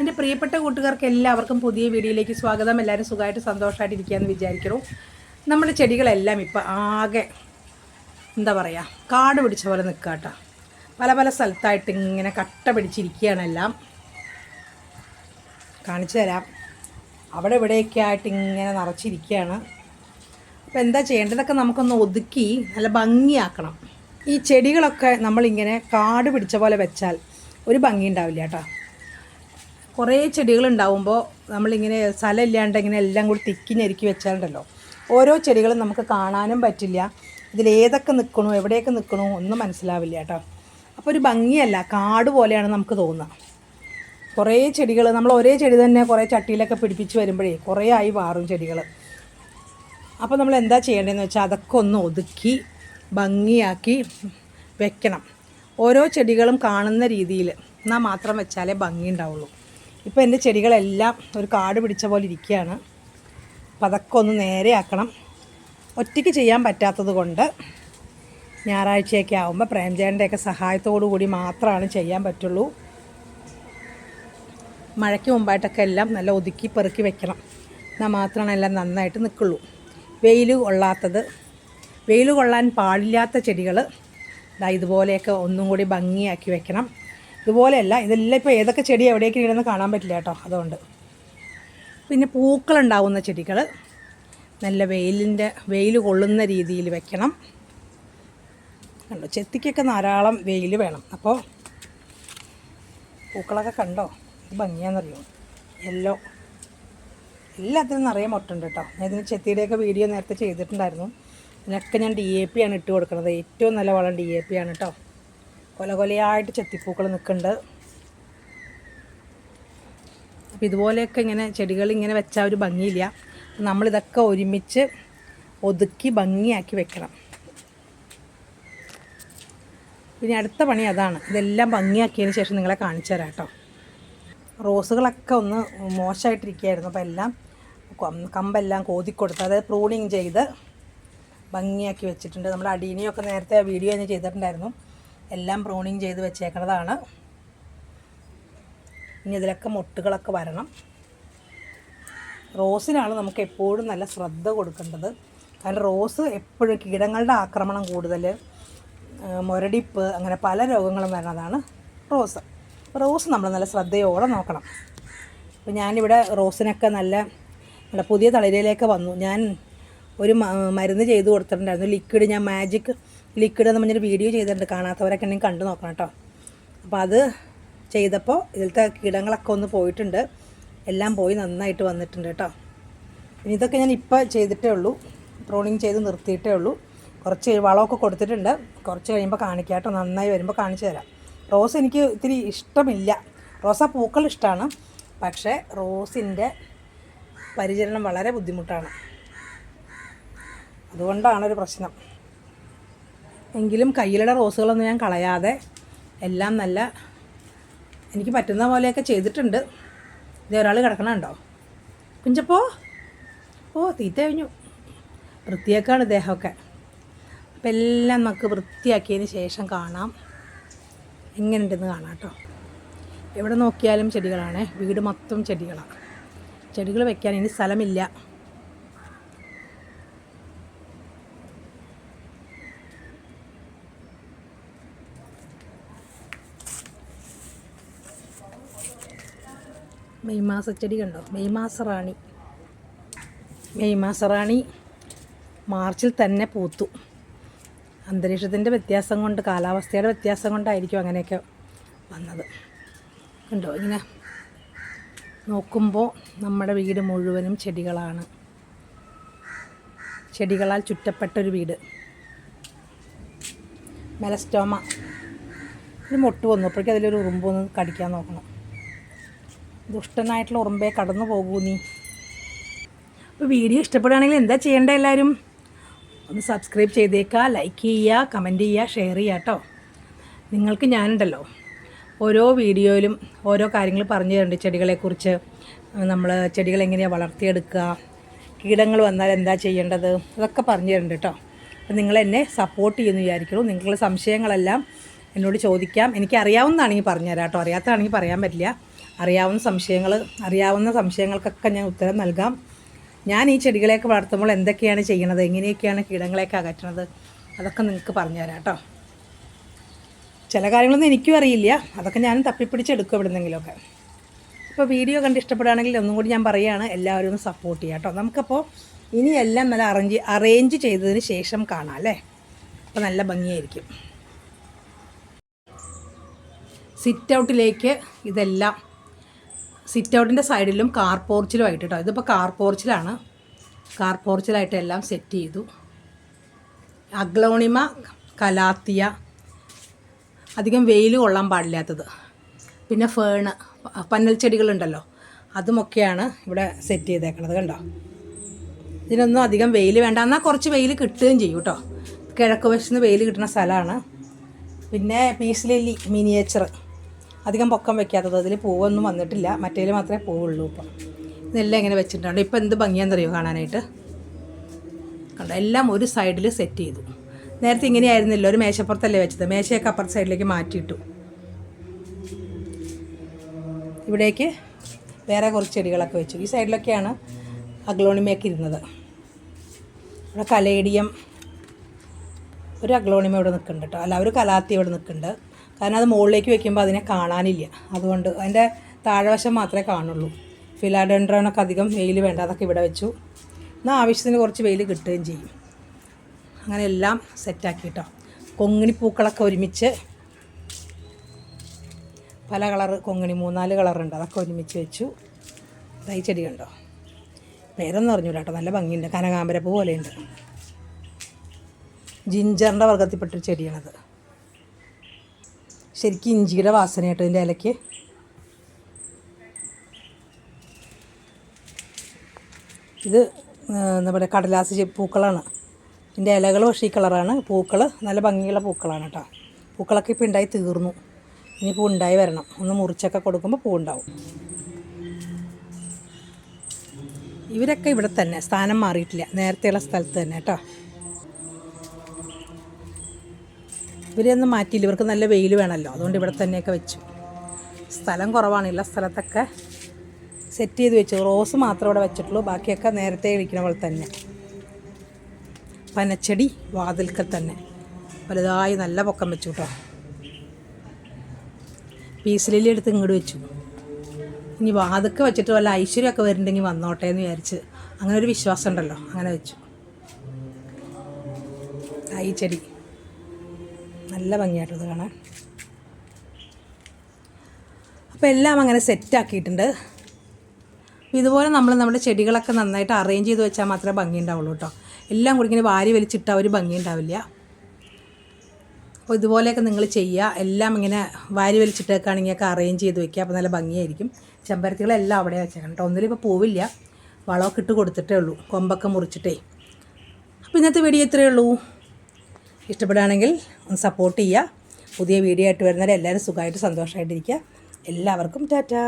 എന്റെ പ്രിയപ്പെട്ട കൂട്ടുകാർക്ക് എല്ലാവർക്കും പുതിയ വീഡിയോയിലേക്ക് സ്വാഗതം. എല്ലാവരും സുഖമായിട്ട് സന്തോഷമായിട്ട് ഇരിക്കുകയെന്ന് വിചാരിക്കുന്നു. നമ്മുടെ ചെടികളെല്ലാം ഇപ്പോൾ ആകെ എന്താ പറയുക കാട് പിടിച്ച പോലെ നിൽക്കുക കേട്ടോ. പല പല സ്ഥലത്തായിട്ട് ഇങ്ങനെ കട്ട പിടിച്ചിരിക്കുകയാണ് എല്ലാം. കാണിച്ചു തരാം. അവിടെ ഇവിടെയൊക്കെ ആയിട്ട് ഇങ്ങനെ നിറച്ചിരിക്കുകയാണ്. അപ്പോൾ എന്താ ചെയ്യേണ്ടതൊക്കെ നമുക്കൊന്ന് ഒതുക്കി നല്ല ഭംഗിയാക്കണം. ഈ ചെടികളൊക്കെ നമ്മളിങ്ങനെ കാട് പിടിച്ച പോലെ വെച്ചാൽ ഒരു ഭംഗി ഉണ്ടാവില്ല കേട്ടോ. കുറേ ചെടികൾ ഉണ്ടാവുമ്പോൾ നമ്മളിങ്ങനെ സ്ഥലമില്ലാണ്ട് ഇങ്ങനെ എല്ലാം കൂടി തിക്കി ഞെരുക്കി വെച്ചാലുണ്ടല്ലോ. ഓരോ ചെടികളും നമുക്ക് കാണാനും പറ്റില്ല. ഇതിലേതൊക്കെ നിൽക്കണോ എവിടെയൊക്കെ നിൽക്കണോ ഒന്നും മനസ്സിലാവില്ല കേട്ടോ. അപ്പോൾ ഒരു ഭംഗിയല്ല കാട് പോലെയാണ് നമുക്ക് തോന്നുക. കുറേ ചെടികൾ നമ്മൾ ഒരേ ചെടി തന്നെ കുറേ ചട്ടിയിലൊക്കെ പിടിപ്പിച്ച് വരുമ്പോഴേ കുറേ ആയി മാറും ചെടികൾ. അപ്പോൾ നമ്മൾ എന്താ ചെയ്യേണ്ടതെന്ന് വെച്ചാൽ അതൊക്കെ ഒന്ന് ഒതുക്കി ഭംഗിയാക്കി വെക്കണം. ഓരോ ചെടികളും കാണുന്ന രീതിയിൽ എന്നാൽ മാത്രം വെച്ചാലേ ഭംഗി ഉണ്ടാവുള്ളൂ. ഇപ്പോൾ എന്റെ ചെടികളെല്ലാം ഒരു കാട് പിടിച്ച പോലെ ഇരിക്കുകയാണ്. അപ്പോൾ അതൊക്കെ ഒന്ന് നേരെയാക്കണം. ഒറ്റയ്ക്ക് ചെയ്യാൻ പറ്റാത്തത് കൊണ്ട് ഞായറാഴ്ചയൊക്കെ ആകുമ്പോൾ പ്രേംജയന്റെയൊക്കെ സഹായത്തോടു കൂടി മാത്രമാണ് ചെയ്യാൻ പറ്റുള്ളൂ. മഴയ്ക്ക് മുമ്പായിട്ടൊക്കെ എല്ലാം നല്ല ഒതുക്കി പെറുക്കി വെക്കണം. എന്നാൽ മാത്രമാണ് എല്ലാം നന്നായിട്ട് നിൽക്കുള്ളൂ. വെയിൽ കൊള്ളാത്തത്. വെയിൽ കൊള്ളാൻ പാടില്ലാത്ത ചെടികൾ ഇതുപോലെയൊക്കെ ഒന്നും കൂടി ഭംഗിയാക്കി വെക്കണം. ഇതുപോലെയല്ല ഇതെല്ലാം ഇപ്പോൾ ഏതൊക്കെ ചെടി എവിടേക്ക് ഇടുന്ന കാണാൻ പറ്റില്ല കേട്ടോ അതുകൊണ്ട്. പിന്നെ പൂക്കളുണ്ടാവുന്ന ചെടികൾ നല്ല വെയിലിന്റെ വെയിൽ കൊള്ളുന്ന രീതിയിൽ വെക്കണം. കണ്ടോ ചെത്തിക്കൊക്കെ ധാരാളം വെയിൽ വേണം. അപ്പോൾ പൂക്കളൊക്കെ കണ്ടോ ഇത് ഭംഗിയാണെന്നറിയോ യെല്ലോ. എല്ലാത്തിനും നിറയെ മുട്ടുണ്ട് കേട്ടോ. ഞാൻ ഇതിന് ചെത്തിയുടെയൊക്കെ വീഡിയോ നേരത്തെ ചെയ്തിട്ടുണ്ടായിരുന്നു. ഇതിനൊക്കെ ഞാൻ ഡി എ പി ആണ് ഇട്ട് കൊടുക്കുന്നത്. ഏറ്റവും നല്ല വളം ഡി എ പി ആണ് കേട്ടോ. കൊല കൊലയായിട്ട് ചെത്തിപ്പൂക്കൾ നിൽക്കുന്നുണ്ട്. അപ്പോൾ ഇതുപോലെയൊക്കെ ഇങ്ങനെ ചെടികൾ ഇങ്ങനെ വെച്ചാൽ ഒരു ഭംഗിയില്ല. നമ്മളിതൊക്കെ ഒരുമിച്ച് ഒതുക്കി ഭംഗിയാക്കി വെക്കണം. പിന്നെ അടുത്ത പണി അതാണ്. ഇതെല്ലാം ഭംഗിയാക്കിയതിന് ശേഷം നിങ്ങളെ കാണിച്ചു തരാം കേട്ടോ. റോസുകളൊക്കെ ഒന്ന് മോശമായിട്ടിരിക്കുകയായിരുന്നു. അപ്പോൾ എല്ലാം കമ്പെല്ലാം കോതിക്കൊടുത്ത് അതായത് പ്രൂണിങ് ചെയ്ത് ഭംഗിയാക്കി വെച്ചിട്ടുണ്ട്. നമ്മൾ അടീനിയൊക്കെ നേരത്തെ വീഡിയോ ഞാൻ ചെയ്തിട്ടുണ്ടായിരുന്നു. എല്ലാം പ്രൂണിങ് ചെയ്ത് വെച്ചേക്കുന്നതാണ് ഇനി ഇതിലൊക്കെ മുട്ടുകളൊക്കെ വരണം. റോസിനാണ് നമുക്ക് എപ്പോഴും നല്ല ശ്രദ്ധ കൊടുക്കേണ്ടത്. കാരണം റോസ് എപ്പോഴും കീടങ്ങളുടെ ആക്രമണം കൂടുതൽ മുരടിപ്പ് അങ്ങനെ പല രോഗങ്ങളും വരുന്നതാണ് റോസ്. റോസ് നമ്മൾ നല്ല ശ്രദ്ധയോടെ നോക്കണം. അപ്പോൾ ഞാനിവിടെ റോസിനൊക്കെ നല്ല നല്ല പുതിയ തളിരയിലേക്ക് വന്നു. ഞാൻ ഒരു മരുന്ന് ചെയ്ത് കൊടുത്തിട്ടുണ്ടായിരുന്നു. ലിക്വിഡ് ഞാൻ മാജിക് ലിക്വിഡ് എന്ന് പറഞ്ഞൊരു വീഡിയോ ചെയ്തിട്ടുണ്ട്. കാണാത്തവരൊക്കെ ഉണ്ടെങ്കിൽ കണ്ടു നോക്കണം കേട്ടോ. അപ്പോൾ അത് ചെയ്തപ്പോൾ ഇതിലത്തെ കീടങ്ങളൊക്കെ ഒന്ന് പോയിട്ടുണ്ട്. എല്ലാം പോയി നന്നായിട്ട് വന്നിട്ടുണ്ട് കേട്ടോ. ഇനി ഇതൊക്കെ ഞാൻ ഇപ്പോൾ ചെയ്തിട്ടേ ഉള്ളൂ. ട്രോളിങ് ചെയ്ത് നിർത്തിയിട്ടേ ഉള്ളൂ. കുറച്ച് വളമൊക്കെ കൊടുത്തിട്ടുണ്ട്. കുറച്ച് കഴിയുമ്പോൾ കാണിക്കാം കേട്ടോ. നന്നായി വരുമ്പോൾ കാണിച്ചു തരാം. റോസ് എനിക്ക് ഇത്തിരി ഇഷ്ടമില്ല. റോസാ പൂക്കൾ ഇഷ്ടമാണ് പക്ഷേ റോസിന്റെ പരിചരണം വളരെ ബുദ്ധിമുട്ടാണ്. അതുകൊണ്ടാണ് ഒരു പ്രശ്നം. എങ്കിലും കയ്യിലുള്ള റോസുകളൊന്നും ഞാൻ കളയാതെ എല്ലാം നല്ല എനിക്ക് പറ്റുന്ന പോലെയൊക്കെ ചെയ്തിട്ടുണ്ട്. ഇത് ഒരാൾ കിടക്കണുണ്ടോ കുഞ്ചപ്പോ? ഓ തീറ്റ കഴിഞ്ഞു. വൃത്തിയാക്കാണ് ദേഹമൊക്കെ. അപ്പം എല്ലാം നമുക്ക് വൃത്തിയാക്കിയതിന് ശേഷം കാണാം. എങ്ങനെയുണ്ടെന്ന് കാണാം കേട്ടോ. എവിടെ നോക്കിയാലും ചെടികളാണ്. വീട് മൊത്തം ചെടികളാണ്. ചെടികൾ വെക്കാൻ ഇനി സ്ഥലമില്ല. മെയ് മാസ ചെടി കണ്ടോ? മെയ് മാസ റാണി മെയ് മാസ റാണി മാർച്ചിൽ തന്നെ പൂത്തു. അന്തരീക്ഷത്തിന്റെ വ്യത്യാസം കൊണ്ട് കാലാവസ്ഥയുടെ വ്യത്യാസം കൊണ്ടായിരിക്കും അങ്ങനെയൊക്കെ വന്നത്. കണ്ടോ? ഇങ്ങനെ നോക്കുമ്പോൾ നമ്മുടെ വീട് മുഴുവനും ചെടികളാണ്. ചെടികളാൽ ചുറ്റപ്പെട്ടൊരു വീട്. മെലസ്റ്റോമ. ഒരു മൊട്ട് വന്നു. അപ്പോഴേക്കും അതിലൊരു ഉറുമ്പൊന്ന് കടിക്കാൻ നോക്കണം. ദുഷ്ടനായിട്ടുള്ള ഉറുമ്പേ കടന്നു പോകൂ നീ. അപ്പോൾ വീഡിയോ ഇഷ്ടപ്പെടുകയാണെങ്കിൽ എന്താ ചെയ്യേണ്ടത് എല്ലാവരും? ഒന്ന് സബ്സ്ക്രൈബ് ചെയ്തേക്കുക ലൈക്ക് ചെയ്യുക കമന്റ് ചെയ്യുക ഷെയർ ചെയ്യുക കേട്ടോ നിങ്ങൾക്ക് ഞാനുണ്ടല്ലോ. ഓരോ വീഡിയോയിലും ഓരോ കാര്യങ്ങൾ പറഞ്ഞു തരുന്നുണ്ട് ചെടികളെക്കുറിച്ച്. നമ്മൾ ചെടികൾ എങ്ങനെയാണ് വളർത്തിയെടുക്കുക കീടങ്ങൾ വന്നാൽ എന്താ ചെയ്യേണ്ടത് അതൊക്കെ പറഞ്ഞു തരുന്നുണ്ട് കേട്ടോ അപ്പം നിങ്ങൾ എന്നെ സപ്പോർട്ട് ചെയ്യുമെന്ന് വിചാരിക്കുള്ളൂ നിങ്ങളുടെ സംശയങ്ങളെല്ലാം എന്നോട് ചോദിക്കാം. എനിക്ക് അറിയാവുന്നതാണെങ്കിൽ പറഞ്ഞുതരാം കേട്ടോ അറിയാത്തതാണെങ്കിൽ പറയാൻ പറ്റില്ല. അറിയാവുന്ന സംശയങ്ങൾ അറിയാവുന്ന സംശയങ്ങൾക്കൊക്കെ ഞാൻ ഉത്തരം നൽകാം. ഞാൻ ഈ ചെടികളെയൊക്കെ വളർത്തുമ്പോൾ എന്തൊക്കെയാണ് ചെയ്യണത്? എങ്ങനെയൊക്കെയാണ് കീടങ്ങളെയൊക്കെ അകറ്റണത്? അതൊക്കെ നിങ്ങൾക്ക് പറഞ്ഞുതരാം കേട്ടോ. ചില കാര്യങ്ങളൊന്നും എനിക്കും അറിയില്ല. അതൊക്കെ ഞാൻ തപ്പിപ്പിടിച്ചെടുക്കും എവിടെന്നെങ്കിലുമൊക്കെ ഇപ്പോൾ വീഡിയോ കണ്ട് ഇഷ്ടപ്പെടുകയാണെങ്കിൽ ഒന്നും കൂടി ഞാൻ പറയുകയാണ് എല്ലാവരും സപ്പോർട്ട് ചെയ്യാം കേട്ടോ. നമുക്കപ്പോൾ ഇനി എല്ലാം നല്ല അറേഞ്ച് അറേഞ്ച് ചെയ്തതിന് ശേഷം കാണാം അല്ലേ? അപ്പോൾ നല്ല ഭംഗിയായിരിക്കും. സിറ്റ് ഔട്ടിലേക്ക് ഇതെല്ലാം സിറ്റ് ഔട്ടിന്റെ സൈഡിലും കാർ പോർച്ചിലും ആയിട്ട് കേട്ടോ ഇതിപ്പോൾ കാർ പോർച്ചിലാണ് കാർ പോർച്ചിലായിട്ട് എല്ലാം സെറ്റ് ചെയ്തു. അഗ്ലോണിമ കലാത്തിയ അധികം വെയിൽ കൊള്ളാൻ പാടില്ലാത്തത്. പിന്നെ ഫേണ് പന്നൽ ചെടികളുണ്ടല്ലോ. അതുമൊക്കെയാണ് ഇവിടെ സെറ്റ് ചെയ്തേക്കണത് കണ്ടോ? ഇതിനൊന്നും അധികം വെയിൽ വേണ്ട. എന്നാൽ കുറച്ച് വെയിൽ കിട്ടുകയും ചെയ്യും കേട്ടോ. കിഴക്ക് വശത്ത് വെയിൽ കിട്ടുന്ന സ്ഥലമാണ്. പിന്നെ പീസ് ലില്ലി മിനിയേച്ചർ. അധികം പൊക്കം വെക്കാത്തത് അതിൽ പൂവൊന്നും വന്നിട്ടില്ല. മറ്റേതിൽ മാത്രമേ പൂവുള്ളൂ ഇപ്പം. ഇതെല്ലാം ഇങ്ങനെ വെച്ചിട്ടുണ്ട്. ഇപ്പം എന്ത് ഭംഗിയാണെന്നറിയോ കാണാനായിട്ട്? കണ്ടോ? എല്ലാം ഒരു സൈഡിൽ സെറ്റ് ചെയ്തു. നേരത്തെ ഇങ്ങനെയായിരുന്നില്ല. ഒരു മേശപ്പുറത്തല്ലേ വെച്ചത്. മേശയൊക്കെ അപ്പുറത്തെ സൈഡിലേക്ക് മാറ്റിയിട്ടു. ഇവിടേക്ക് വേറെ കുറച്ച് ചെടികളൊക്കെ വെച്ചു. ഈ സൈഡിലൊക്കെയാണ് അഗ്ലോണിമയൊക്കെ ഇരുന്നത്. ഇവിടെ കലേഡിയം. ഒരു അഗ്ലോണിമ ഇവിടെ നിൽക്കുന്നുണ്ട് കേട്ടോ. അല്ല ഒരു കലാത്തി ഇവിടെ നിൽക്കുന്നുണ്ട്. കാരണം അത് മുകളിലേക്ക് വെക്കുമ്പോൾ അതിനെ കാണാനില്ല. അതുകൊണ്ട് അതിന്റെ താഴെവശം മാത്രമേ കാണുള്ളൂ. ഫിലാഡൻഡ്രോനൊക്കെ അധികം വെയിൽ വേണ്ട അതൊക്കെ ഇവിടെ വെച്ചു. എന്നാൽ ആവശ്യത്തിന് കുറച്ച് വെയിൽ കിട്ടുകയും ചെയ്യും. അങ്ങനെ എല്ലാം സെറ്റാക്കി കേട്ടോ കൊങ്ങിണി പൂക്കളൊക്കെ ഒരുമിച്ച് പല കളറ് കൊങ്ങിണി മൂന്നാൽ കളറുണ്ട് അതൊക്കെ ഒരുമിച്ച് വെച്ചു. തൈ ചെടി കണ്ടോ? പേരൊന്നും അറിഞ്ഞൂല കേട്ടോ നല്ല ഭംഗിയുണ്ട്. കനകാമ്പരപ്പൂ പോലെയുണ്ട്. ജിഞ്ചറിന്റെ വർഗത്തിൽപ്പെട്ടൊരു ചെടിയാണത്. ശരിക്കും ഇഞ്ചിയുടെ വാസന കേട്ടോ ഇതിന്റെ ഇലയ്ക്ക്. ഇത് നമ്മുടെ കടലാസ് പൂക്കളാണ്. ഇതിന്റെ ഇലകൾ പക്ഷേ ഈ കളറാണ്. പൂക്കൾ നല്ല ഭംഗിയുള്ള പൂക്കളാണ് കേട്ടോ. പൂക്കളൊക്കെ ഇപ്പോൾ ഉണ്ടായി തീർന്നു. ഇനി പൂ ഉണ്ടായി വരണം. ഒന്ന് മുറിച്ചൊക്കെ കൊടുക്കുമ്പോൾ പൂ ഉണ്ടാവും ഇവരൊക്കെ ഇവിടെ തന്നെ. സ്ഥാനം മാറിയിട്ടില്ല. നേരത്തെയുള്ള സ്ഥലത്ത് തന്നെ കേട്ടോ. ഇവരെയൊന്നും മാറ്റിയില്ല. ഇവർക്ക് നല്ല വെയിൽ വേണമല്ലോ. അതുകൊണ്ട് ഇവിടെ തന്നെയൊക്കെ വെച്ചു. സ്ഥലം കുറവാണ്. ഉള്ള സ്ഥലത്തൊക്കെ സെറ്റ് ചെയ്ത് വെച്ചു. റോസ് മാത്രമേ ഇവിടെ വെച്ചിട്ടുള്ളൂ. ബാക്കിയൊക്കെ നേരത്തെ ഇരിക്കുന്ന പോലെ തന്നെ. പനച്ചെടി വാതിൽക്കൽ തന്നെ. വലുതായി നല്ല പൊക്കം വെച്ചു കേട്ടോ. പീസിലില്ലി എടുത്ത് ഇങ്ങോട്ട് വെച്ചു. ഇനി വാതുക്കെ വെച്ചിട്ട് വല്ല ഐശ്വര്യമൊക്കെ വരുന്നുണ്ടെങ്കിൽ വന്നോട്ടെ എന്ന് വിചാരിച്ച് അങ്ങനെ ഒരു വിശ്വാസം ഉണ്ടല്ലോ. അങ്ങനെ വെച്ചു. തൈ ചെടി. നല്ല ഭംഗിയായിട്ടത് കാണാൻ. അപ്പോൾ എല്ലാം അങ്ങനെ സെറ്റാക്കിയിട്ടുണ്ട് ഇതുപോലെ നമ്മൾ നമ്മുടെ ചെടികളൊക്കെ നന്നായിട്ട് അറേഞ്ച് ചെയ്ത് വെച്ചാൽ മാത്രമേ ഭംഗി ഉണ്ടാവുള്ളൂ കേട്ടോ. എല്ലാം കൂടി ഇങ്ങനെ വാരി വലിച്ചിട്ടാൽ ഒരു ഭംഗി ഉണ്ടാവില്ല. അപ്പോൾ ഇതുപോലെയൊക്കെ നിങ്ങൾ ചെയ്യുക എല്ലാം ഇങ്ങനെ വാരി വലിച്ചിട്ടേക്കാണെങ്കിൽ ഒക്കെ അറേഞ്ച് ചെയ്ത് വെക്കുക അപ്പോൾ നല്ല ഭംഗിയായിരിക്കും. ചെമ്പരത്തികളെല്ലാം അവിടെ വെച്ചേക്കണം കേട്ടോ. ഒന്നിലിപ്പോൾ പോവില്ല. വളമൊക്കെ ഇട്ട് കൊടുത്തിട്ടേ ഉള്ളൂ. കൊമ്പൊക്കെ മുറിച്ചിട്ടേ. അപ്പോൾ ഇന്നത്തെ വീഡിയോ ഇത്രയേ ഉള്ളൂ. ഇഷ്ടപ്പെടുകയാണെങ്കിൽ ഒന്ന് സപ്പോർട്ട് ചെയ്യുക. പുതിയ വീഡിയോ ആയിട്ട് വരുന്നവരെ എല്ലാവരും സുഖമായിട്ട് സന്തോഷമായിട്ടിരിക്കുക എല്ലാവർക്കും ടാറ്റാ.